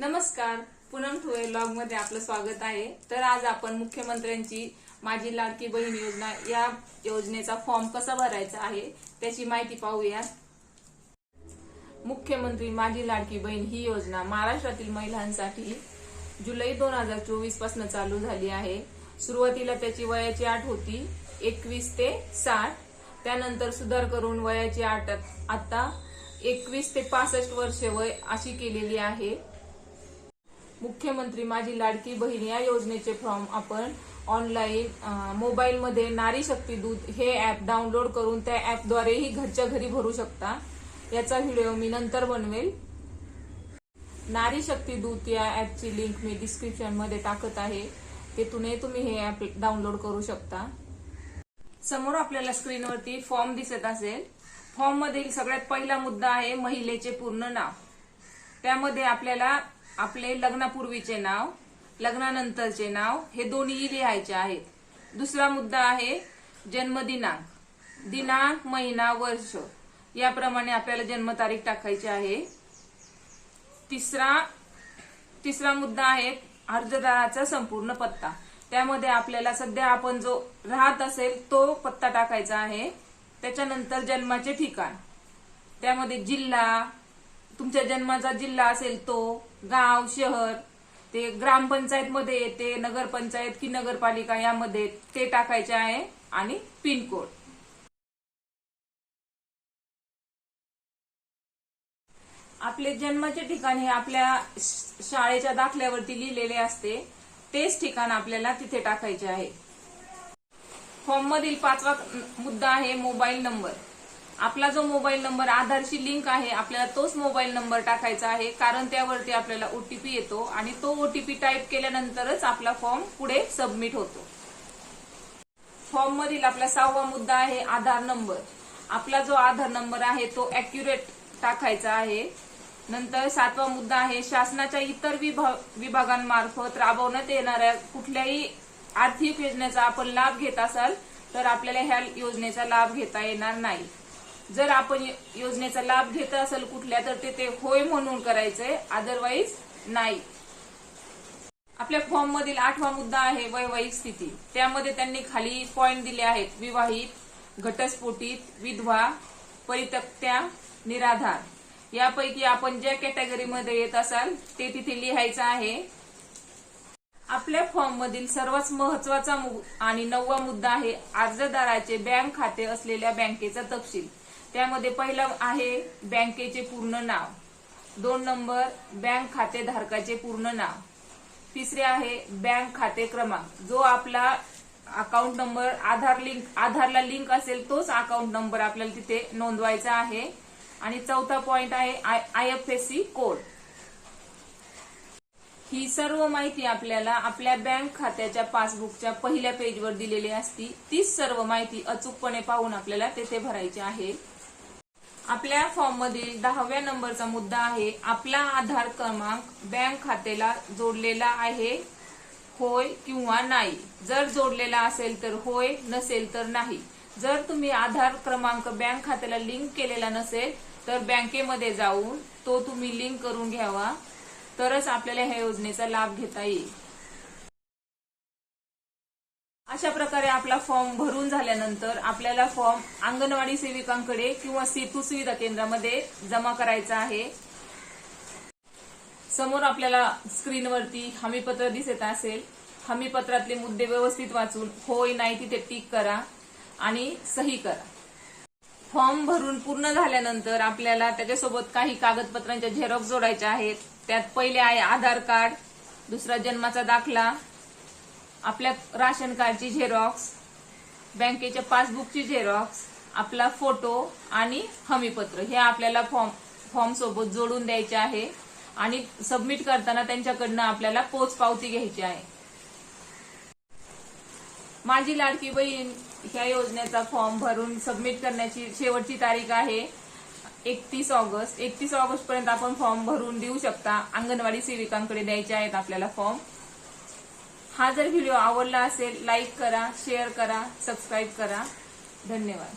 नमस्कार. पूनम ठुळे ब्लॉगमध्ये आपलं स्वागत आहे. तर आज आपण मुख्यमंत्र्यांची माझी लाडकी बहीण योजना या योजनेचा फॉर्म कसा भरायचा आहे त्याची माहिती पाहूया. मुख्यमंत्री माझी लाडकी बहीण ही योजना महाराष्ट्रातील महिलांसाठी जुलै दोन हजार चोवीसपासून चालू झाली आहे. सुरुवातीला त्याची वयाची आठ होती एकवीस ते साठ. त्यानंतर सुधार करून वयाची आठ आता एकवीस ते पासष्ट वर्ष वय अशी केलेली आहे. मुख्यमंत्री माझी लाडकी बहीण या योजनेचे फॉर्म आपण ऑनलाईन मोबाईलमध्ये नारी शक्ती दूत हे ऍप डाउनलोड करून त्या ऍपद्वारेही घरच्या घरी भरू शकता. याचा व्हिडिओ मी नंतर बनवेल. नारी शक्ती दूत या ऍपची लिंक मी डिस्क्रिप्शनमध्ये टाकत आहे. तेथूनही तुम्ही हे ऍप डाउनलोड करू शकता. समोर आपल्याला स्क्रीनवरती फॉर्म दिसत असेल. फॉर्म मधील सगळ्यात पहिला मुद्दा आहे महिलेचे पूर्ण नाव. त्यामध्ये आपल्याला आपले लग्नापूर्वीचे नाव लग्नानंतरचे नाव हे दोन्ही लिहायचे आहेत. दुसरा मुद्दा आहे जन्मदिनांक. दिनांक महिना वर्ष. याप्रमाणे आपल्याला जन्मतारीख टाकायची आहे. तिसरा तिसरा मुद्दा आहे अर्जदाराचा संपूर्ण पत्ता. त्यामध्ये आपल्याला सध्या आपण जो राहत असेल तो पत्ता टाकायचा आहे. त्याच्यानंतर जन्माचे ठिकाण. त्यामध्ये जिल्हा तुमच्या जन्माचा जिल्हा असेल तो गाव शहर ते ग्रामपंचायत मध्ये येते नगरपंचायत की नगरपालिका यामध्ये ते टाकायचे आहे आणि पिनकोड आपले जन्माचे ठिकाण हे आपल्या शाळेच्या दाखल्यावरती लिहिलेले असते. तेच ठिकाण आपल्याला तिथे टाकायचे आहे. फॉर्म मधील पाचवा मुद्दा आहे मोबाईल नंबर. आपला जो मोबाईल नंबर आधारशी लिंक आहे आपल्याला तोच मोबाईल नंबर टाकायचा आहे कारण त्यावरती आपल्याला ओटीपी येतो आणि तो ओटीपी टाईप केल्यानंतरच आपला फॉर्म पुढे सबमिट होतो. फॉर्म मधील आपला सहावा मुद्दा आहे आधार नंबर. आपला जो आधार नंबर आहे तो अॅक्युरेट टाकायचा आहे. नंतर सातवा मुद्दा आहे शासनाच्या इतर विभा- विभागांमार्फत राबवण्यात येणाऱ्या कुठल्याही आर्थिक योजनेचा आपण लाभ घेत असाल तर आपल्याला ह्या योजनेचा लाभ घेता येणार नाही. जर आपण योजनेचा लाभ घेत असेल कुठल्या तर ते ते होय म्हणून करायचंय. अदरवाईज नाही. आपल्या फॉर्म मधील आठवा मुद्दा आहे वैवाहिक स्थिती. त्यामध्ये त्यांनी खाली पॉइंट दिले आहेत. विवाहित घटस्फोटित विधवा परितक्त्या निराधार. यापैकी आपण ज्या कॅटेगरीमध्ये येत असाल ते तिथे लिहायचं आहे. आपल्या फॉर्म मधील सर्वात महत्त्वाचा मु- आणि नववा मुद्दा आहे अर्जदाराचे बँक खाते असलेल्या बँकेचा तपशील. त्यामध्ये पहिला आहे बँकेचे पूर्ण नाव. दोन नंबर बँक खाते धारकाचे पूर्ण नाव. तिसरे आहे बँक खाते क्रमांक. जो आपला अकाउंट नंबर आधार लिंक आधारला लिंक असेल तोच अकाउंट नंबर आपल्याला तिथे नोंदवायचा आहे. आणि चौथा पॉइंट आहे I F S C code ही सर्व माहिती आपल्याला आपल्या बँक खात्याच्या पासबुकच्या पहिल्या पेजवर दिलेली असती. तीच सर्व माहिती अचूकपणे पाहून आपल्याला तेथे भरायची आहे. आपल्या फॉर्ममधील दहाव्या नंबरचा मुद्दा आहे. आपला आधार क्रमांक बँक खात्याला जोडलेला आहे. होय किंवा नाही. जर जोडलेला असेल तर होय नसेल तर नाही. जर तुम्ही आधार क्रमांक बँक खात्याला लिंक केलेला नसेल तर बँकेमध्ये जाऊन तो तुम्ही लिंक करून घ्यावा. तरच आपल्याला ह्या योजनेचा लाभ घेता येईल. अशा प्रकारे आपला फॉर्म भरून झाल्यानंतर आपल्याला फॉर्म अंगणवाडी सेविकांकडे किंवा सेतू सुविधा केंद्रामध्ये जमा करायचा आहे. समोर आपल्याला स्क्रीनवरती हमीपत्र दिसत असेल. हमीपत्रातले मुद्दे व्यवस्थित वाचून होय नाही तिथे टिक करा आणि सही करा. फॉर्म भरून पूर्ण झाल्यानंतर आपल्याला त्याच्यासोबत काही कागदपत्रांच्या झेरॉक्स जोडायच्या आहेत. त्यात पहिले आहे आधार कार्ड दुसरा जन्माचा दाखला आपल्या राशन कार्डची झेरॉक्स बँकेच्या पासबुकची झेरॉक्स आपला फोटो आणि हमीपत्र. हे आपल्याला फॉर्म फॉर्म सोबत जोडून द्यायचे आहे आणि सबमिट करताना त्यांच्याकडनं आपल्याला पोच पावती घ्यायची आहे. माझी लाडकी बहीण ह्या योजनेचा फॉर्म भरून सबमिट करण्याची शेवटची तारीख आहे. एकतीस ऑगस्ट. एकतीस ऑगस्ट पर्यंत आपण फॉर्म भरून देऊ शकता. अंगणवाडी सेविकांकडे द्यायचे आहेत आपल्याला फॉर्म. हा जर व्हिडिओ आवडला असेल लाईक करा शेअर करा सबस्क्राईब करा. धन्यवाद.